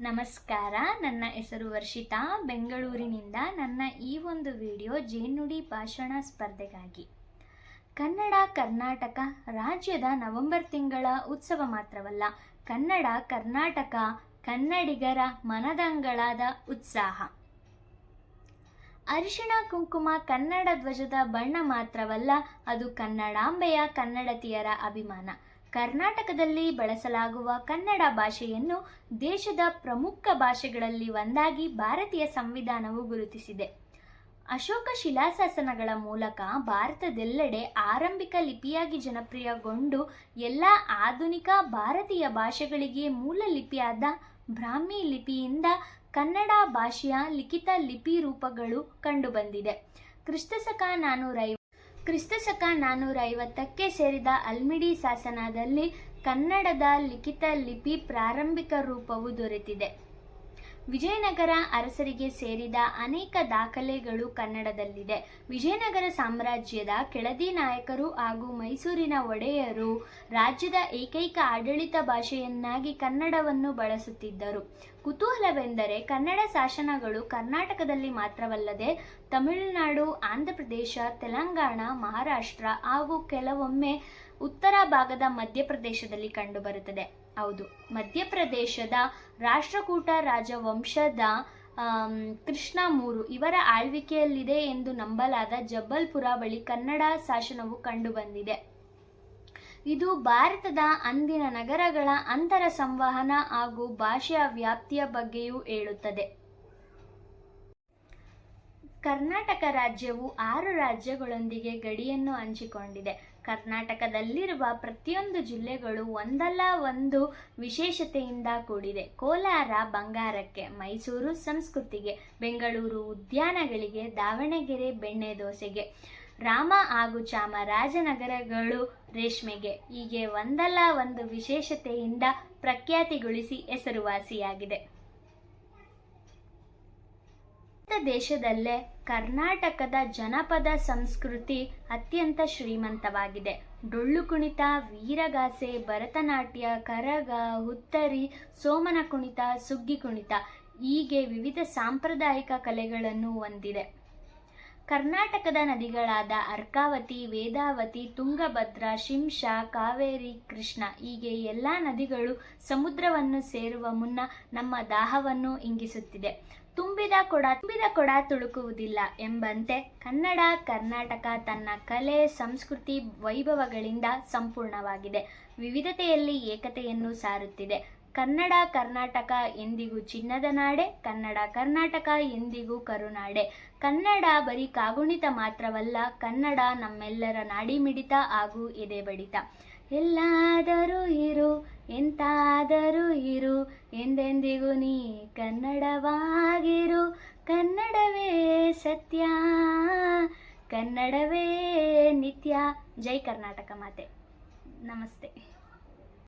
ನಮಸ್ಕಾರ. ನನ್ನ ಹೆಸರು ವರ್ಷಿತಾ. ಬೆಂಗಳೂರಿನಿಂದ ನನ್ನ ಈ ಒಂದು ವಿಡಿಯೋ ಜೇನುಡಿ ಭಾಷಣ ಸ್ಪರ್ಧೆಗಾಗಿ. ಕನ್ನಡ, ಕರ್ನಾಟಕ ರಾಜ್ಯದ ನವೆಂಬರ್ ತಿಂಗಳ ಉತ್ಸವ ಮಾತ್ರವಲ್ಲ, ಕನ್ನಡ, ಕರ್ನಾಟಕ ಕನ್ನಡಿಗರ ಮನದಂಗಳಾದ ಉತ್ಸಾಹ. ಅರಿಶಿಣ ಕುಂಕುಮ ಕನ್ನಡ ಧ್ವಜದ ಬಣ್ಣ ಮಾತ್ರವಲ್ಲ, ಅದು ಕನ್ನಡಾಂಬೆಯ ಕನ್ನಡತಿಯರ ಅಭಿಮಾನ. ಕರ್ನಾಟಕದಲ್ಲಿ ಬಳಸಲಾಗುವ ಕನ್ನಡ ಭಾಷೆಯನ್ನು ದೇಶದ ಪ್ರಮುಖ ಭಾಷೆಗಳಲ್ಲಿ ಒಂದಾಗಿ ಭಾರತೀಯ ಸಂವಿಧಾನವು ಗುರುತಿಸಿದೆ. ಅಶೋಕ ಶಿಲಾಶಾಸನಗಳ ಮೂಲಕ ಭಾರತದೆಲ್ಲೆಡೆ ಆರಂಭಿಕ ಲಿಪಿಯಾಗಿ ಜನಪ್ರಿಯಗೊಂಡು ಎಲ್ಲ ಆಧುನಿಕ ಭಾರತೀಯ ಭಾಷೆಗಳಿಗೆ ಮೂಲ ಲಿಪಿಯಾದ ಬ್ರಾಹ್ಮಿ ಲಿಪಿಯಿಂದ ಕನ್ನಡ ಭಾಷೆಯ ಲಿಖಿತ ಲಿಪಿ ರೂಪಗಳು ಕಂಡುಬಂದಿದೆ. ಕ್ರಿಸ್ತಶಕ ನಾನೂರ ಕ್ರಿಸ್ತಶಕ ನಾನ್ನೂರ ಐವತ್ತಕ್ಕೆ ಸೇರಿದ ಅಲ್ಮಿಡಿ ಶಾಸನದಲ್ಲಿ ಕನ್ನಡದ ಲಿಖಿತ ಲಿಪಿ ಪ್ರಾರಂಭಿಕ ರೂಪವು ದೊರೆತಿದೆ. ವಿಜಯನಗರ ಅರಸರಿಗೆ ಸೇರಿದ ಅನೇಕ ದಾಖಲೆಗಳು ಕನ್ನಡದಲ್ಲಿದೆ. ವಿಜಯನಗರ ಸಾಮ್ರಾಜ್ಯದ ಕೆಳದಿ ನಾಯಕರು ಹಾಗೂ ಮೈಸೂರಿನ ಒಡೆಯರು ರಾಜ್ಯದ ಏಕೈಕ ಆಡಳಿತ ಭಾಷೆಯನ್ನಾಗಿ ಕನ್ನಡವನ್ನು ಬಳಸುತ್ತಿದ್ದರು. ಕುತೂಹಲವೆಂದರೆ ಕನ್ನಡ ಶಾಸನಗಳು ಕರ್ನಾಟಕದಲ್ಲಿ ಮಾತ್ರವಲ್ಲದೆ ತಮಿಳುನಾಡು, ಆಂಧ್ರಪ್ರದೇಶ, ತೆಲಂಗಾಣ, ಮಹಾರಾಷ್ಟ್ರ ಹಾಗೂ ಕೆಲವೊಮ್ಮೆ ಉತ್ತರ ಭಾಗದ ಮಧ್ಯಪ್ರದೇಶದಲ್ಲಿ ಕಂಡುಬರುತ್ತದೆ. ಹೌದು. ಮಧ್ಯಪ್ರದೇಶದ ರಾಷ್ಟ್ರಕೂಟ ರಾಜವಂಶದ ಕೃಷ್ಣ ಮೂರು ಇವರ ಆಳ್ವಿಕೆಯಲ್ಲಿದೆ ಎಂದು ನಂಬಲಾದ ಜಬ್ಬಲ್ಪುರ ಬಳಿ ಕನ್ನಡ ಶಾಸನವು ಕಂಡುಬಂದಿದೆ. ಇದು ಭಾರತದ ಅಂದಿನ ನಗರಗಳ ಅಂತರ ಸಂವಹನ ಹಾಗೂ ಭಾಷೆಯ ವ್ಯಾಪ್ತಿಯ ಬಗ್ಗೆಯೂ ಹೇಳುತ್ತದೆ. ಕರ್ನಾಟಕ ರಾಜ್ಯವು ಆರು ರಾಜ್ಯಗಳೊಂದಿಗೆ ಗಡಿಯನ್ನು ಹಂಚಿಕೊಂಡಿದೆ. ಕರ್ನಾಟಕದಲ್ಲಿರುವ ಪ್ರತಿಯೊಂದು ಜಿಲ್ಲೆಗಳು ಒಂದಲ್ಲ ಒಂದು ವಿಶೇಷತೆಯಿಂದ ಕೂಡಿದೆ. ಕೋಲಾರ, ಬಂಗಾರಕ್ಕೆ, ಮೈಸೂರು ಸಂಸ್ಕೃತಿಗೆ, ಬೆಂಗಳೂರು ಉದ್ಯಾನಗಳಿಗೆ, ದಾವಣಗೆರೆ ಬೆಣ್ಣೆ ದೋಸೆಗೆ, ರಾಮ ಹಾಗೂ ಚಾಮರಾಜನಗರಗಳು ರೇಷ್ಮೆಗೆ. ಹೀಗೆ ಒಂದಲ್ಲ ಒಂದು ವಿಶೇಷತೆಯಿಂದ ಪ್ರಖ್ಯಾತಿಗೊಳಿಸಿ ಹೆಸರುವಾಸಿಯಾಗಿದೆ. ಭಾರತ ದೇಶದಲ್ಲೇ ಕರ್ನಾಟಕದ ಜನಪದ ಸಂಸ್ಕೃತಿ ಅತ್ಯಂತ ಶ್ರೀಮಂತವಾಗಿದೆ. ಡೊಳ್ಳು ಕುಣಿತ, ವೀರಗಾಸೆ, ಭರತನಾಟ್ಯ, ಕರಗ, ಹುತ್ತರಿ, ಸೋಮನ ಕುಣಿತ, ಸುಗ್ಗಿ ಕುಣಿತ ಹೀಗೆ ವಿವಿಧ ಸಾಂಪ್ರದಾಯಿಕ ಕಲೆಗಳನ್ನು ಹೊಂದಿದೆ. ಕರ್ನಾಟಕದ ನದಿಗಳಾದ ಅರ್ಕಾವತಿ, ವೇದಾವತಿ, ತುಂಗಭದ್ರ ಶಿಂಷಾ ಕಾವೇರಿ, ಕೃಷ್ಣ ಹೀಗೆ ಎಲ್ಲ ನದಿಗಳು ಸಮುದ್ರವನ್ನು ಸೇರುವ ಮುನ್ನ ನಮ್ಮ ದಾಹವನ್ನು ಇಂಗಿಸುತ್ತಿದೆ. ತುಂಬಿದ ಕೊಡ ತುಂಬಿದ ಕೊಡ ತುಳುಕುವುದಿಲ್ಲ ಎಂಬಂತೆ ಕನ್ನಡ, ಕರ್ನಾಟಕ ತನ್ನ ಕಲೆ, ಸಂಸ್ಕೃತಿ, ವೈಭವಗಳಿಂದ ಸಂಪೂರ್ಣವಾಗಿದೆ. ವಿವಿಧತೆಯಲ್ಲಿ ಏಕತೆಯನ್ನು ಸಾರುತ್ತಿದೆ. ಕನ್ನಡ, ಕರ್ನಾಟಕ ಎಂದಿಗೂ ಚಿನ್ನದ ನಾಡೆ, ಕನ್ನಡ, ಕರ್ನಾಟಕ ಎಂದಿಗೂ ಕರುನಾಡೆ. ಕನ್ನಡ ಬರೀ ಕಾಗುಣಿತ ಮಾತ್ರವಲ್ಲ, ಕನ್ನಡ ನಮ್ಮೆಲ್ಲರ ನಾಡಿಮಿಡಿತ ಹಾಗೂ ಎದೆ ಬಡಿತ ಎಲ್ಲಾದರೂ ಇರು, ಎಂತಾದರೂ ಇರು, ಎಂದೆಂದಿಗೂ ನೀ ಕನ್ನಡವಾಗಿರು. ಕನ್ನಡವೇ ಸತ್ಯ, ಕನ್ನಡವೇ ನಿತ್ಯ. ಜೈ ಕರ್ನಾಟಕ ಮಾತೆ. ನಮಸ್ತೆ.